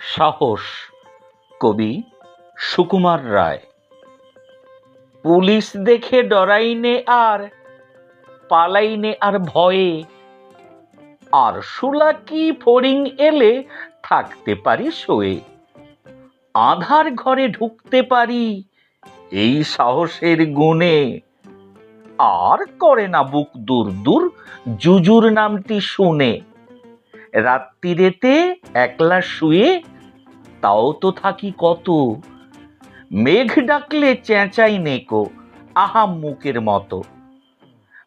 সাহস, কবি সুকুমার রায়। পুলিশ দেখে ডরাইনে আর, পালাইনে আর ভয়ে। আর সুলাকি ফড়িং এলে থাকতে পারি শোয়ে। আধার ঘরে ঢুকতে পারি, এই সাহসের গুণে। আর করে না বুক দূর দূর, জুজুর নামটি শুনে। রাত্রিরেতে একলা শুয়ে তাও তো থাকি কত। মেঘ ডাকলে চেঁচাই নেকো আহাম মুখের মতো।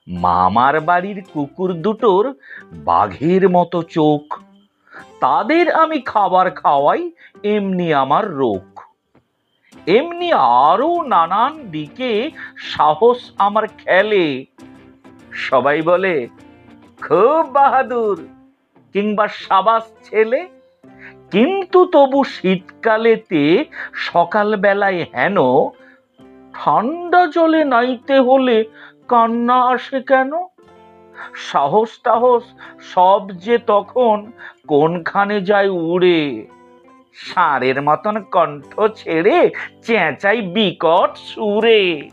মামার বাড়ির কুকুর দুটোর বাঘের মতো চোখ। তাদের আমি খাবার খাওয়াই, এমনি আমার রোগ এমনি আরও নানান দিকে সাহস আমার খেলে। সবাই বলে, খুব বাহাদুর, কিংবা সাবাস ছেলে কিন্তু তবু শীতকালেতে সকালবেলায় হেন, ঠান্ডা জলে নাইতে হলে কান্না আসে কেন? সাহস টাহস সব যে তখন কোনখানে যায় উড়ে? ষাঁড়ের মতন কণ্ঠ ছেড়ে চেঁচাই বিকট সুরে।